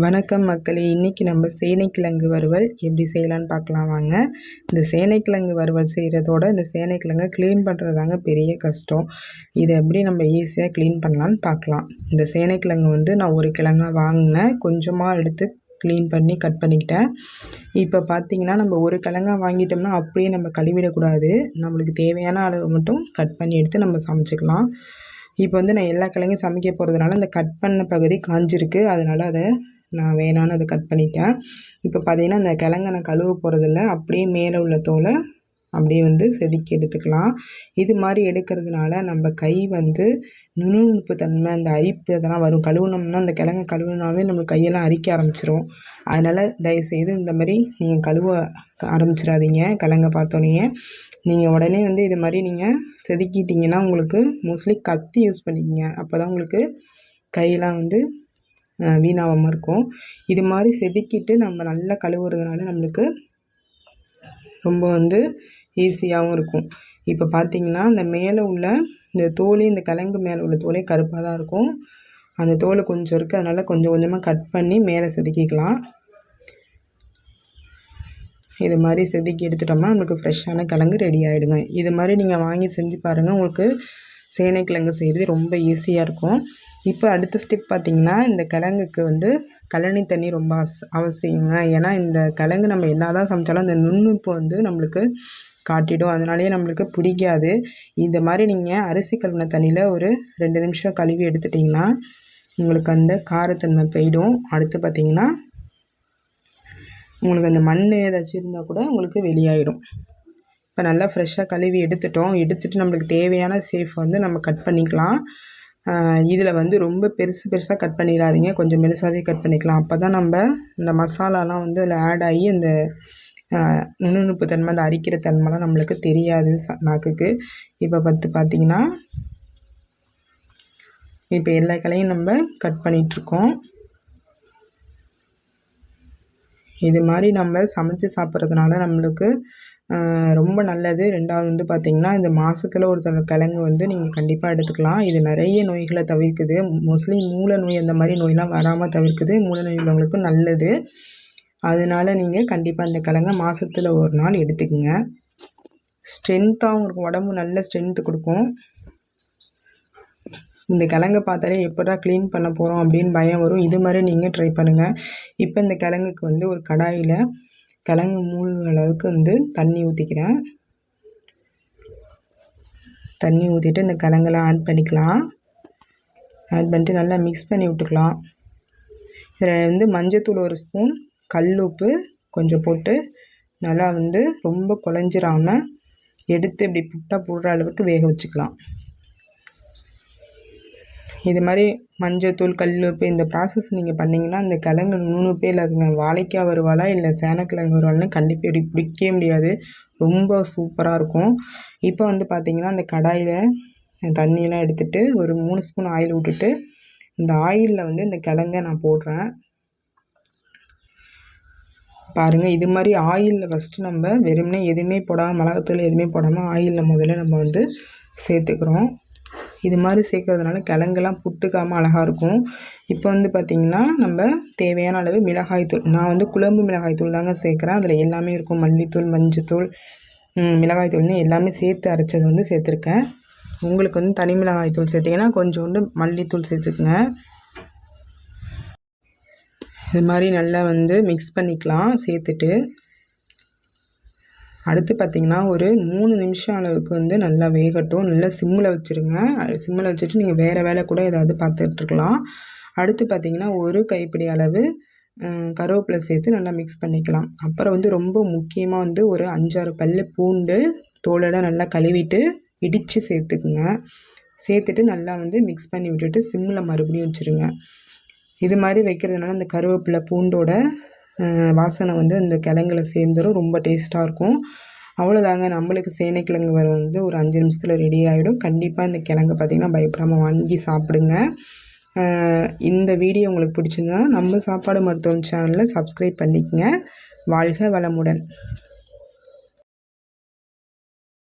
வணக்கம் மக்களே. இன்றைக்கி நம்ம சேனைக்கிழங்கு வறுவல் எப்படி செய்யலான்னு பார்க்கலாம் வாங்க. இந்த சேனைக்கிழங்கு வறுவல் செய்கிறதோட இந்த சேனைக்கிழங்கை க்ளீன் பண்ணுறது தாங்க பெரிய கஷ்டம். இதை எப்படி நம்ம ஈஸியாக க்ளீன் பண்ணலான்னு பார்க்கலாம். இந்த சேனைக்கிழங்கு வந்து நான் ஒரு கிழங்காக வாங்கினேன். கொஞ்சமாக எடுத்து க்ளீன் பண்ணி கட் பண்ணிக்கிட்டேன். இப்போ பார்த்திங்கன்னா நம்ம ஒரு கிழங்கா வாங்கிட்டோம்னா அப்படியே நம்ம கழுவிடக்கூடாது. நம்மளுக்கு தேவையான அளவு மட்டும் கட் பண்ணி எடுத்து நம்ம சமைச்சிக்கலாம். இப்போ வந்து நான் எல்லா கிழங்கும் சமைக்க போகிறதுனால அந்த கட் பண்ண பகுதி காஞ்சிருக்கு. அதனால் அதை நான் வேணான்னு அதை கட் பண்ணிட்டேன். இப்போ பார்த்தீங்கன்னா அந்த கிழங்க நான் கழுவ போகிறதில்ல அப்படியே மேலே உள்ள தோலை அப்படியே வந்து செதுக்கி எடுத்துக்கலாம். இது மாதிரி எடுக்கிறதுனால நம்ம கை வந்து நுணுப்பு தன்மை அந்த அரிப்பு அதெல்லாம் வரும். கழுவுனோம்னா அந்த கிழங்க கழுவுனாவே நம்ம கையெல்லாம் அரிக்க ஆரம்பிச்சிரும். அதனால் தயவுசெய்து இந்த மாதிரி நீங்கள் கழுவ ஆரம்பிச்சிடாதீங்க. கிழங்க பார்த்தோன்னே நீங்கள் உடனே வந்து இது மாதிரி நீங்கள் செதுக்கிட்டிங்கன்னா உங்களுக்கு மோஸ்ட்லி கத்தி யூஸ் பண்ணிக்கிங்க. அப்போ தான் உங்களுக்கு கையெல்லாம் வந்து வீணாகாமல் இருக்கும். இது மாதிரி செதுக்கிட்டு நம்ம நல்லா கழுவுறதுனால நம்மளுக்கு ரொம்ப வந்து ஈஸியாகவும் இருக்கும். இப்போ பார்த்திங்கன்னா இந்த மேலே உள்ள இந்த தோல் இந்த கிழங்கு மேலே உள்ள தோலே கருப்பாக தான் இருக்கும். அந்த தோல் கொஞ்சம் இருக்குது அதனால் கொஞ்சம் கொஞ்சமாக கட் பண்ணி மேலே செதுக்கிக்கலாம். இது மாதிரி செதுக்கி எடுத்துட்டோம்னா நம்மளுக்கு ஃப்ரெஷ்ஷான கிழங்கு ரெடி ஆகிடுங்க இது மாதிரி நீங்கள் வாங்கி செஞ்சு பாருங்கள் உங்களுக்கு சேனைக்கிழங்கு செய்கிறது ரொம்ப ஈஸியாக இருக்கும். இப்போ அடுத்த ஸ்டெப் பார்த்திங்கன்னா இந்த கிழங்குக்கு வந்து கழனி தண்ணி ரொம்ப அவசியங்க. ஏன்னா இந்த கிழங்கு நம்ம என்ன தான் சமைச்சாலும் அந்த நுண்ணுப்பு வந்து நம்மளுக்கு காட்டிடும். அதனாலேயே நம்மளுக்கு பிடிக்காது. இந்த மாதிரி நீங்கள் அரிசி கழுவின தண்ணியில் ஒரு ரெண்டு நிமிஷம் கழுவி எடுத்துட்டிங்கன்னா உங்களுக்கு அந்த காரத்தன்மை போயிடும். அடுத்து பார்த்திங்கன்னா உங்களுக்கு அந்த மண் ஏதாச்சும் இருந்தால் கூட உங்களுக்கு வெளியாகிடும் இப்போ நல்லா ஃப்ரெஷ்ஷாக கழுவி எடுத்துட்டோம். எடுத்துகிட்டு நம்மளுக்கு தேவையான சேஃப் வந்து நம்ம கட் பண்ணிக்கலாம். இதில் வந்து ரொம்ப பெருசு பெருசாக கட் பண்ணிடாதீங்க. கொஞ்சம் மெலிசாகவே கட் பண்ணிக்கலாம். அப்போ தான் நம்ம இந்த மசாலாலாம் வந்து அதில் ஆட் ஆகி அந்த நுணுணுப்பு தன்மை அந்த அரிக்கிற தன்மைலாம் நம்மளுக்கு தெரியாது ச நாக்குக்கு. இப்போ பார்த்து பார்த்திங்கன்னா இப்போ எல்லா கலையும் நம்ம கட் பண்ணிகிட்ருக்கோம் இது மாதிரி நம்ம சமைச்சு சாப்பிட்றதுனால நம்மளுக்கு ரொம்ப நல்லது. ரெண்டாவது வந்து பார்த்திங்கன்னா இந்த மாதத்துல ஒரு கிழங்கு வந்து நீங்கள் கண்டிப்பாக எடுத்துக்கலாம். இது நிறைய நோய்களை தவிர்க்குது. மோஸ்ட்லி மூல நோய் அந்த மாதிரி நோயெலாம் வராமல் தவிர்க்குது. மூல நோய் உள்ளவங்களுக்கும் நல்லது. அதனால நீங்கள் கண்டிப்பாக அந்த கிழங்க மாதத்துல ஒரு நாள் எடுத்துக்கோங்க. ஸ்ட்ரென்த்தாகவும் இருக்கும். உடம்பு நல்ல ஸ்ட்ரென்த்து கொடுக்கும். இந்த கிழங்கு பார்த்தாலே எப்படா க்ளீன் பண்ண போகிறோம் அப்படின்னு பயம் வரும். இது மாதிரி நீங்கள் ட்ரை பண்ணுங்கள் இப்போ இந்த கிழங்குக்கு வந்து ஒரு கடாயில் கிழங்கு மூழ்கிற அளவுக்கு வந்து தண்ணி ஊற்றிக்கிறேன் தண்ணி ஊற்றிட்டு இந்த கிழங்கெல்லாம் ஆட் பண்ணிக்கலாம். ஆட் பண்ணிட்டு நல்லா மிக்ஸ் பண்ணி விட்டுக்கலாம். இதில் வந்து மஞ்சத்தூள் ஒரு ஸ்பூன் கல் உப்பு கொஞ்சம் போட்டு நல்லா வந்து ரொம்ப குழஞ்சிராமல் எடுத்து இப்படி புட்டாக போடுற அளவுக்கு வேக வச்சுக்கலாம். இது மாதிரி மஞ்சத்தூள் கல் உப்பு இந்த ப்ராசஸ் நீங்கள் பண்ணிங்கன்னா அந்த கிழங்கு நுணுப்பே இல்லாதுங்க வாழைக்காய் வருவாளா இல்லை சேனக்கிழங்கு வருவாள்னு கண்டிப்பாக இப்படி பிடிக்கவே முடியாது. ரொம்ப சூப்பராக இருக்கும். இப்போ வந்து பார்த்திங்கன்னா அந்த கடாயில் தண்ணியெல்லாம் எடுத்துகிட்டு ஒரு மூணு ஸ்பூன் ஆயில் விட்டுட்டு இந்த ஆயிலில் வந்து இந்த கிழங்க நான் போடுறேன். பாருங்கள் இது மாதிரி ஆயிலில் ஃபஸ்ட்டு நம்ம வெறுமனே எதுவுமே போடாமல் மிளகாத்தூள் எதுவுமே போடாமல் ஆயிலில் முதல்ல நம்ம வந்து சேர்த்துக்கிறோம். இது மாதிரி சேர்க்கறதுனால கிழங்கெல்லாம் புட்டுக்காமல் அழகாக இருக்கும். இப்போ வந்து பார்த்திங்கன்னா நம்ம தேவையான அளவு மிளகாய்த்தூள் நான் வந்து குழம்பு மிளகாய்த்தூள் தாங்க சேர்க்குறேன். அதில் எல்லாமே இருக்கும். மல்லித்தூள் மஞ்சத்தூள் மிளகாய்த்தூள்னு எல்லாமே சேர்த்து அரைச்சது வந்து சேர்த்துருக்கேன். உங்களுக்கு வந்து தனி மிளகாய்த்தூள் சேர்த்திங்கன்னா கொஞ்சோண்டு மல்லித்தூள் சேர்த்துக்குங்க. இது மாதிரி நல்லா வந்து மிக்ஸ் பண்ணிக்கலாம் சேர்த்துட்டு. அடுத்து பார்த்திங்கன்னா ஒரு மூணு நிமிஷம் அளவுக்கு வந்து நல்லா வேகட்டும். நல்லா சிம்மில் வச்சுருங்க. சிம்மில் வச்சுட்டு நீங்கள் வேறு வேலை கூட ஏதாவது பார்த்துட்ருக்கலாம் அடுத்து பார்த்திங்கன்னா ஒரு கைப்பிடி அளவு கருவேப்பிலை சேர்த்து நல்லா மிக்ஸ் பண்ணிக்கலாம். அப்புறம் வந்து ரொம்ப முக்கியமாக வந்து ஒரு அஞ்சாறு பல் பூண்டு தோலோட நல்லா கழுவிட்டு இடித்து சேர்த்துக்குங்க. சேர்த்துட்டு நல்லா வந்து மிக்ஸ் பண்ணி விட்டுட்டு சிம்மில் மறுபடியும் வச்சுருங்க. இது மாதிரி வைக்கிறதுனால அந்த கருவேப்பிலை பூண்டோட வாசனை வந்து அந்த கிழங்குல சேர்ந்துடும் ரொம்ப டேஸ்ட்டாக இருக்கும். அவ்வளோதாங்க நம்மளுக்கு சேனைக்கிழங்கு வர வந்து ஒரு அஞ்சு நிமிஷத்தில் ரெடி ஆகிடும் கண்டிப்பாக இந்த கிழங்கு பார்த்திங்கன்னா பயப்படாமல் வாங்கி சாப்பிடுங்க. இந்த வீடியோ உங்களுக்கு பிடிச்சிருந்தா நம்ம சாப்பாடு மருத்துவம் சேனலில் சப்ஸ்கிரைப் பண்ணிக்கங்க. வாழ்க வளமுடன்.